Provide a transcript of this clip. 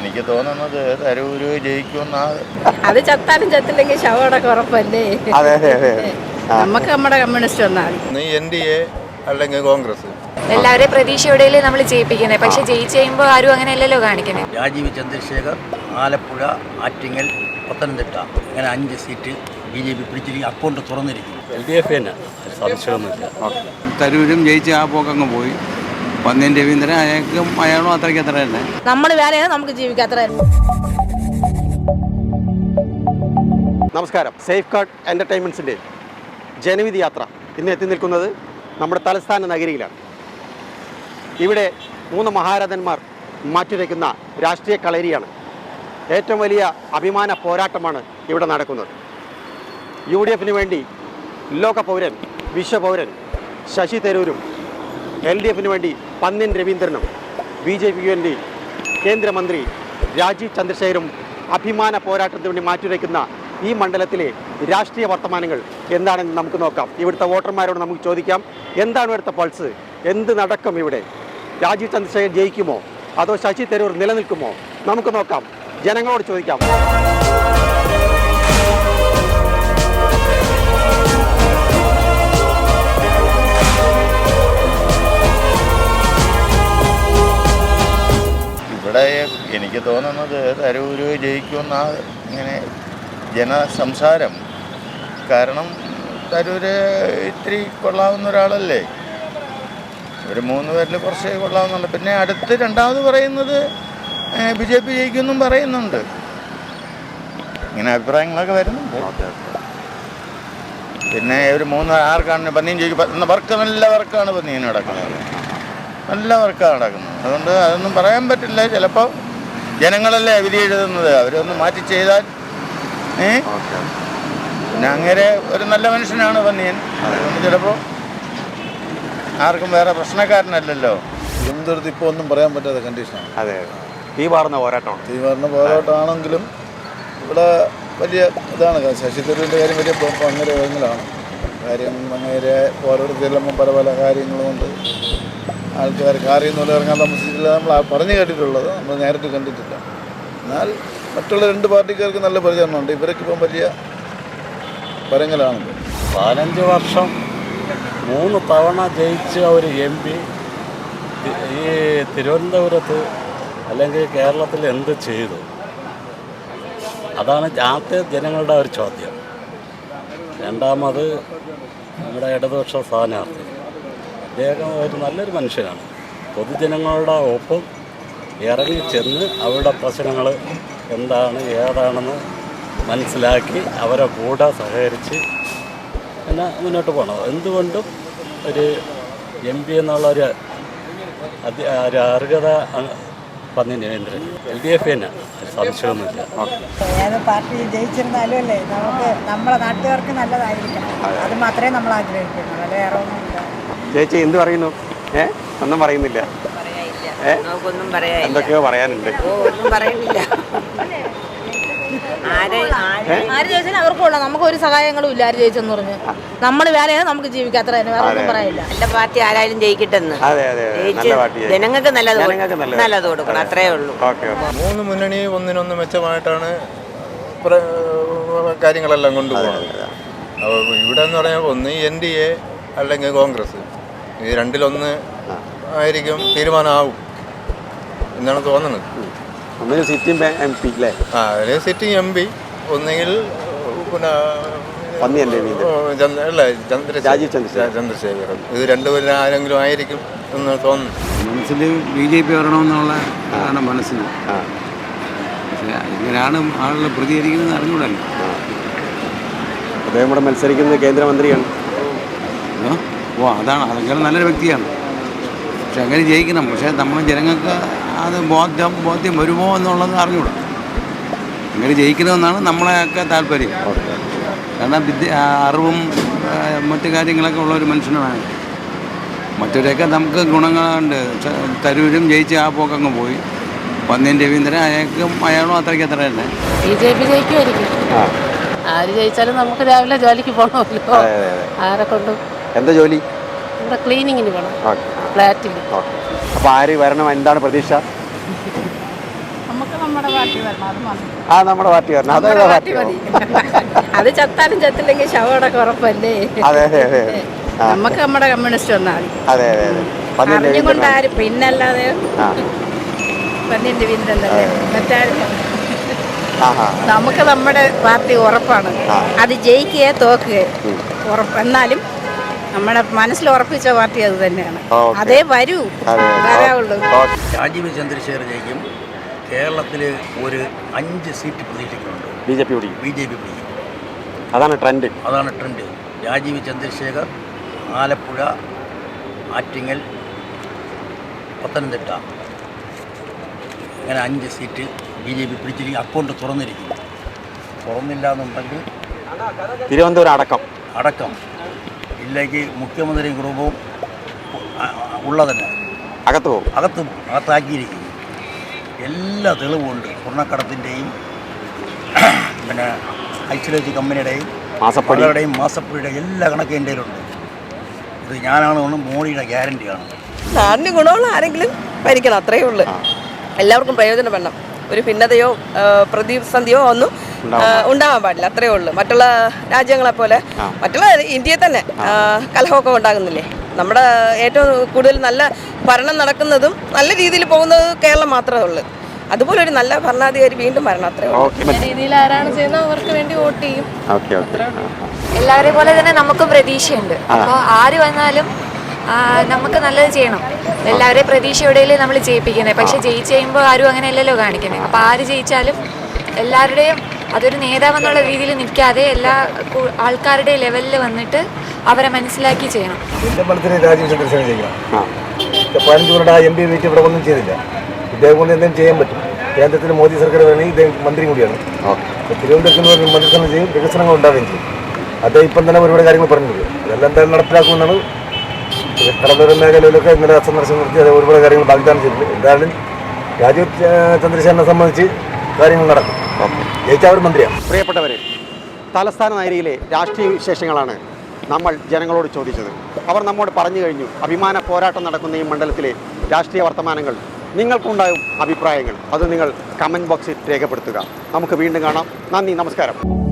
എനിക്ക് തോന്നുന്നത് തരൂര് ജയിക്കുമെന്നാ. അത് ചത്താലും ചത്തില്ലെങ്കിൽ ശവടക്കം ഉറപ്പല്ലേ? അതെ അതെ അതെ. നമുക്ക് നമ്മുടെ കമ്മ്യൂണിസ്റ്റ് വന്നാൽ. നീ എൻ ഡി എ അല്ലെങ്കിൽ കോൺഗ്രസ്? എല്ലാവരെയും പ്രതീക്ഷയോടെ നമ്മൾ ജയിപ്പിക്കുന്നത്. പക്ഷെ ജയിച്ചു കഴിയുമ്പോൾ ആരും അങ്ങനെയല്ലല്ലോ കാണിക്കുന്നത്. രാജീവ് ചന്ദ്രശേഖർ ആലപ്പുഴ ആറ്റിങ്ങൽ പത്തനംതിട്ട. അങ്ങനെ അഞ്ച് സീറ്റ് ബി ജെ പി പിടിച്ചിരിക്കും. അക്കൗണ്ട് തുറന്നിരിക്കും. എൽ ഡി എഫ് തന്നെ. സംശയമൊന്നുമില്ല തരൂരും ജയിച്ച് ആ പോക്കങ്ങ് പോയി. പന്നിയൻ രവീന്ദ്രൻ അയാൾക്കും അയാളും അത്രയ്ക്ക് അത്ര തന്നെ. നമ്മൾ വേറെ നമുക്ക് ജീവിക്കാത്ര നമസ്കാരം. സേഫ് ഗാർഡ് എന്റർടൈൻമെന്റ്സിന്റെ ജനവിധി യാത്ര ഇന്ന് എത്തി നിൽക്കുന്നത് നമ്മുടെ തലസ്ഥാന നഗരിയിലാണ്. ഇവിടെ മൂന്ന് മഹാരഥന്മാർ മാറ്റുരയ്ക്കുന്ന രാഷ്ട്രീയ കളരിയാണ്. ഏറ്റവും വലിയ അഭിമാന പോരാട്ടമാണ് ഇവിടെ നടക്കുന്നത്. യു ഡി എഫിന് വേണ്ടി ലോക പൗരൻ വിശ്വപൗരൻ ശശി തരൂരും എൽ ഡി എഫിന് വേണ്ടി പന്നിൻ രവീന്ദ്രനും ബി ജെ പിക്ക് വേണ്ടി കേന്ദ്രമന്ത്രി രാജീവ് ചന്ദ്രശേഖരും അഭിമാന പോരാട്ടത്തിന് വേണ്ടി മാറ്റിവെക്കുന്ന ഈ മണ്ഡലത്തിലെ രാഷ്ട്രീയ വർത്തമാനങ്ങൾ എന്താണെന്ന് നമുക്ക് നോക്കാം. ഇവിടുത്തെ വോട്ടർമാരോട് നമുക്ക് ചോദിക്കാം. എന്താണ് ഇവിടുത്തെ പൾസ്? എന്ത് നടക്കും ഇവിടെ? രാജീവ് ചന്ദ്രശേഖർ ജയിക്കുമോ? അതോ ശശി തരൂർ നിലനിൽക്കുമോ? നമുക്ക് നോക്കാം. ജനങ്ങളോട് ചോദിക്കാം. എനിക്ക് തോന്നുന്നത് തരൂര് ജയിക്കുമെന്ന ഇങ്ങനെ ജനസംസാരം. കാരണം തരൂര് ഇത്തിരി കൊള്ളാവുന്ന ഒരാളല്ലേ? ഒരു മൂന്ന് പേരിൽ കുറച്ച് കൊള്ളാവുന്നുണ്ട് പിന്നെ അടുത്ത് രണ്ടാമത് പറയുന്നത് ബി ജെ പി ജയിക്കുമെന്നും പറയുന്നുണ്ട്. ഇങ്ങനെ അഭിപ്രായങ്ങളൊക്കെ വരുന്നുണ്ട്. പിന്നെ ഒരു മൂന്ന് ആർക്കാണ് പന്നിയും ജയിക്കും? വർക്ക് നല്ല വർക്കാണ് പന്നിയും നടക്കുന്നത്. നല്ല വർക്കാണ് നടക്കുന്നത്. അതുകൊണ്ട് അതൊന്നും പറയാൻ പറ്റില്ല. ചിലപ്പോൾ ജനങ്ങളല്ലേ വിധി എഴുതുന്നത്? അവരൊന്ന് മാറ്റി ചെയ്താൽ ഏ? പിന്നെ അങ്ങനെ ഒരു നല്ല മനുഷ്യനാണ് പന്നിയൻ. അതുകൊണ്ട് ചിലപ്പോൾ ആർക്കും വേറെ പ്രശ്നക്കാരനല്ലല്ലോ. തിരുവനന്തപുരത്ത് ഇപ്പോൾ ഒന്നും പറയാൻ പറ്റാത്ത കണ്ടീഷനാണ് അതെ തീ പാർന്ന പോരാട്ടമാണ്. തീവ്രണ പോരാട്ടമാണെങ്കിലും ഇവിടെ വലിയ ഇതാണ്. ശശി തരൂരിന്റെ കാര്യം വലിയ അങ്ങനെ കാര്യങ്ങളാണ് കാര്യം അങ്ങനെ ഓരോരുത്തരിലും പല പല കാര്യങ്ങളുമുണ്ട് ആൾക്കാർ കാറിൽ നിന്ന് ഇറങ്ങാൻ താമസിച്ചില്ല നമ്മൾ പറഞ്ഞു കേട്ടിട്ടുള്ളത് നമ്മൾ നേരിട്ട് കണ്ടിട്ടില്ല. എന്നാൽ മറ്റുള്ള രണ്ട് പാർട്ടിക്കാർക്ക് നല്ല പരിചരണമുണ്ട്. ഇവർക്കിപ്പം വലിയ പരങ്ങലാണ് പതിനഞ്ച് വർഷം മൂന്ന് തവണ ജയിച്ച ഒരു എം പി ഈ തിരുവനന്തപുരത്ത് അല്ലെങ്കിൽ കേരളത്തിൽ എന്ത് ചെയ്തു? അതാണ് ആദ്യത്തെ ജനങ്ങളുടെ ഒരു ചോദ്യം. രണ്ടാമത് നമ്മുടെ ഇടതുപക്ഷ സ്ഥാനാർത്ഥി. അദ്ദേഹം ഒരു നല്ലൊരു മനുഷ്യനാണ്. പൊതുജനങ്ങളുടെ ഒപ്പം ഇറങ്ങി ചെന്ന് അവരുടെ പ്രശ്നങ്ങൾ എന്താണ് ഏതാണെന്ന് മനസ്സിലാക്കി അവരെ കൂടെ സഹകരിച്ച് പിന്നെ മുന്നോട്ട് പോകണം എന്തുകൊണ്ടും ഒരു എം പി എന്നുള്ള ഒരു ഒരു അർഹത പന്നി എൽ ഡി എഫ് തന്നെ. സംശയമൊന്നുമില്ല ഏത് പാർട്ടി ജയിച്ചിരുന്നാലും അല്ലേ? നമുക്ക് നമ്മുടെ നാട്ടുകാർക്ക് നല്ലതായിരിക്കണം അത് മാത്രമേ നമ്മൾ ആഗ്രഹിക്കുന്നുള്ളൂ. വേറെ ഒന്നുമില്ല ചേച്ചി എന്ത് പറയുന്നു? ഏ? ഒന്നും പറയുന്നില്ല. എന്തൊക്കെയോ പറയാനുണ്ട്. ഓ ഒന്നും പറയുന്നില്ല. ആരെ ആര്? ജയിച്ചാലും അവർക്കുള്ള നമുക്ക് ഒരു സഹായങ്ങളും ഇല്ല ആര് ജയിച്ചെന്ന് പറഞ്ഞു. നമ്മൾ വേലയാണ് നമുക്ക് തന്നെ വേറെ ഒന്നും പറയില്ല നല്ല പാർട്ടി ആരായാലും ജയിക്കട്ടെന്ന്. ജനങ്ങൾക്ക് നല്ലത് നല്ലത്. കൊടുക്കണം. അത്രേ ഉള്ളൂ. മൂന്ന് മുന്നണി ഒന്നിനൊന്ന് മെച്ചമായിട്ടാണ് കാര്യങ്ങളെല്ലാം കൊണ്ടുപോകുന്നത്. അപ്പോൾ ഇവിടെ എന്ന് പറഞ്ഞാൽ ഒന്ന് എൻ ഡി എ അല്ലെങ്കിൽ കോൺഗ്രസ്. ഈ രണ്ടിലൊന്ന് ആയിരിക്കും തീരുമാനമാവും എന്നാണ് തോന്നുന്നത്. ഒന്നിന് സിറ്റിംഗ് എം പി അല്ലേ ആ അതിൽ സിറ്റിംഗ് എം പി ഒന്നുകിൽ പിന്നെ ചന്ദ്ര- അല്ല ചന്ദ്രശേഖർ രാജീവ് ചന്ദ്രശേഖർ. ഇത് രണ്ടുപേരും ആരെങ്കിലും ആയിരിക്കും എന്ന് തോന്നുന്നു. മനസ്സിൽ ബി ജെ പി വരണമെന്നുള്ള ആണ് മനസ്സിൽ ഇങ്ങനെയാണ് ആളുകൾ പ്രതികരിക്കുന്നത് അറിഞ്ഞൂടല്ലോ അദ്ദേഹം ഇവിടെ മത്സരിക്കുന്നത് കേന്ദ്രമന്ത്രിയാണ്. ഓ, അതാണ്. അതൊക്കെ നല്ലൊരു വ്യക്തിയാണ്. പക്ഷെ അങ്ങനെ ജയിക്കണം. പക്ഷേ നമ്മൾ ജനങ്ങൾക്ക് അത് ബോധ്യം ബോധ്യം വരുമോ എന്നുള്ളത് അറിഞ്ഞൂടാ അങ്ങനെ ജയിക്കണമെന്നാണ് നമ്മളെയൊക്കെ താല്പര്യം. കാരണം വിദ്യ അറിവും മറ്റു കാര്യങ്ങളൊക്കെ ഉള്ള ഒരു മനുഷ്യനാണ്. മറ്റവരെയൊക്കെ നമുക്ക് ഗുണങ്ങളുണ്ട്. തരൂരും ജയിച്ച് ആ പോക്കങ്ങ് പോയി. പന്നിയൻ രവീന്ദ്രൻ അയാൾക്കും അയാളും അത്രയ്ക്ക് അത്ര തന്നെ. ബി ജെ പി ജയിക്കുമായിരിക്കും. ആര് ജയിച്ചാലും നമുക്ക് രാവിലെ ജോലിക്ക് പോകണമല്ലോ ആരെ കൊണ്ടും. എന്താ ജോലി? ക്ലീനിങ്ങിന് പോകണം ഫ്ലാറ്റിൽ അപ്പോൾ ആര് വരണം? എന്താണ് പ്രതീക്ഷ? നമുക്ക് നമ്മുടെ പാർട്ടി വരണം. അത് ആ നമ്മുടെ പാർട്ടി വരണം. അതേതാ പാർട്ടി അത് ചത്താലും ചത്തില്ലെങ്കിൽ ശവടൊക്കെ ഉറപ്പല്ലേ? അതെ അതെ അതെ. നമുക്ക് നമ്മുടെ കമ്മ്യൂണിസ്റ്റ് വന്നാൽ മതി. അതെ അതെ അതെ. അറിഞ്ഞുകൊണ്ട്. ആരും പിന്നല്ലാതെ പന്നിന്റെ രവീന്ദ്രനല്ലേ മറ്റാരും. നമുക്ക് നമ്മുടെ പാർട്ടി ഉറപ്പാണ്. അത് ജയിക്കുകയെ തോക്കുകയെ ഉറപ്പ്. എന്നാലും നമ്മുടെ മനസ്സിൽ ഉറപ്പിച്ച പാർട്ടി അത് തന്നെയാണ്. അതേ വരൂ. വരാവുള്ളൂ. രാജീവ് ചന്ദ്രശേഖർ ജയിക്കും. കേരളത്തിൽ ഒരു അഞ്ച് സീറ്റ് പ്രതീക്ഷിക്കുന്നുണ്ട്. ബി ജെ പി പിടിക്കും. ബി ജെ പി പിടിക്കും. അതാണ് ട്രെൻഡ്. അതാണ് ട്രെൻഡ്. രാജീവ് ചന്ദ്രശേഖർ ആലപ്പുഴ ആറ്റിങ്ങൽ പത്തനംതിട്ട. അങ്ങനെ അഞ്ച് സീറ്റ് ബി ജെ പി പിടിച്ചിരിക്കും. അക്കൗണ്ട് തുറന്നിരിക്കും. തുറന്നില്ല എന്നുണ്ടെങ്കിൽ തിരുവനന്തപുരം അടക്കം. അടക്കം. ഇല്ലെങ്കിൽ മുഖ്യമന്ത്രി ഗ്രൂപ്പും ഉള്ളതല്ല അകത്ത് പോകും. അകത്ത് അകത്താക്കിയിരിക്കും എല്ലാ തെളിവുമുണ്ട് സ്വർണക്കടത്തിന്റെയും പിന്നെ ഐശ്വര്യ കമ്പനിയുടെയും മാസപ്പടി. മാസപ്പുഴയുടെ മാസപ്പടിയുടെയും എല്ലാ കണക്കും എന്റെ കയ്യിലുണ്ട്. ഇത് ഞാനാണ് ഒന്ന് മോഡിയുടെ ഗ്യാരണ്ടിയാണ്. നാടിന് ഗുണമുള്ള ആരെങ്കിലും ഭരിക്കണം അത്രയേ ഉള്ളൂ. എല്ലാവർക്കും പ്രയോജനപ്പെടണം. ഒരു ഭിന്നതയോ പ്രതിസന്ധിയോ ഒന്നും ഉണ്ടാവാൻ പാടില്ല. അത്രേ ഉള്ളൂ. മറ്റുള്ള രാജ്യങ്ങളെ പോലെ മറ്റുള്ള ഇന്ത്യയിൽ തന്നെ കലഹമൊക്കെ ഉണ്ടാകുന്നില്ലേ? നമ്മുടെ ഏറ്റവും കൂടുതൽ നല്ല ഭരണം നടക്കുന്നതും നല്ല രീതിയിൽ പോകുന്നത് കേരളം മാത്രമേ ഉള്ളൂ. അതുപോലെ ഒരു നല്ല ഭരണാധികാരി വീണ്ടും വരണം അത്രേ ഉള്ളൂ. ഓക്കെ രീതിയിൽ ആരാണ് ചെയ്യുന്നത് അവർക്ക് വേണ്ടി വോട്ട് ചെയ്യും. Okay okay. എല്ലാവരെ പോലെ തന്നെ നമുക്കും പ്രതീക്ഷയുണ്ട്. അപ്പോൾ ആര് വന്നാലും നമുക്ക് നല്ലത് ചെയ്യണം. എല്ലാവരെയും പ്രതീക്ഷയോടെയല്ലേ നമ്മൾ ജയിപ്പിക്കുന്നത് പക്ഷെ ജയിച്ച് കഴിയുമ്പോൾ ആരും അങ്ങനെയല്ലല്ലോ കാണിക്കുന്നത് അപ്പോൾ ആര് ജയിച്ചാലും എല്ലാവരുടെയും അതൊരു നേതാവെന്നുള്ള രീതിയിൽ നിൽക്കാതെ എല്ലാ ആൾക്കാരുടെ ആൾക്കാരുടെയും ലെവലിൽ വന്നിട്ട് അവരെ മനസ്സിലാക്കി ചെയ്യണം. പതിനഞ്ച് ആ എം പി വീട്ടിൽ ഇവിടെ ഒന്നും ചെയ്തില്ല. ഇദ്ദേഹം കൊണ്ട് എന്തെങ്കിലും ചെയ്യാൻ പറ്റും. കേന്ദ്രത്തിൽ മോദി സർക്കാർ വേണമെങ്കിൽ ഇദ്ദേഹം മന്ത്രി കൂടിയാണ്. തിരുവനന്തപുരത്ത് മന്ത്രിസ്ഥാനം ചെയ്യും വികസനങ്ങൾ ഉണ്ടാവുകയും ചെയ്യും. അദ്ദേഹം ഇപ്പം തന്നെ ഒരുപാട് കാര്യങ്ങൾ പറഞ്ഞിട്ടുണ്ട്. അതെല്ലാം എന്തായാലും നടപ്പിലാക്കുമെന്നാണ് കടലോര മേഖലയിലൊക്കെ ഇന്നലെ സന്ദർശനം നടത്തി അത് ഒരുപാട് കാര്യങ്ങൾ വാഗ്ദാനം ചെയ്തിട്ടുണ്ട്. എന്തായാലും രാജീവ് ചന്ദ്രശേഖരനെ സംബന്ധിച്ച് കാര്യങ്ങൾ നടക്കും. ജയിച്ച അവർ മന്ത്രിയാണ് പ്രിയപ്പെട്ടവരെ തലസ്ഥാന നഗരിയിലെ രാഷ്ട്രീയ വിശേഷങ്ങളാണ് നമ്മൾ ജനങ്ങളോട് ചോദിച്ചത്. അവർ നമ്മോട് പറഞ്ഞു കഴിഞ്ഞു അഭിമാന പോരാട്ടം നടക്കുന്ന ഈ മണ്ഡലത്തിലെ രാഷ്ട്രീയ വർത്തമാനങ്ങൾ. നിങ്ങൾക്കുണ്ടാകും അഭിപ്രായങ്ങൾ. അത് നിങ്ങൾ കമന്റ് ബോക്സിൽ രേഖപ്പെടുത്തുക. നമുക്ക് വീണ്ടും കാണാം. നന്ദി നമസ്കാരം.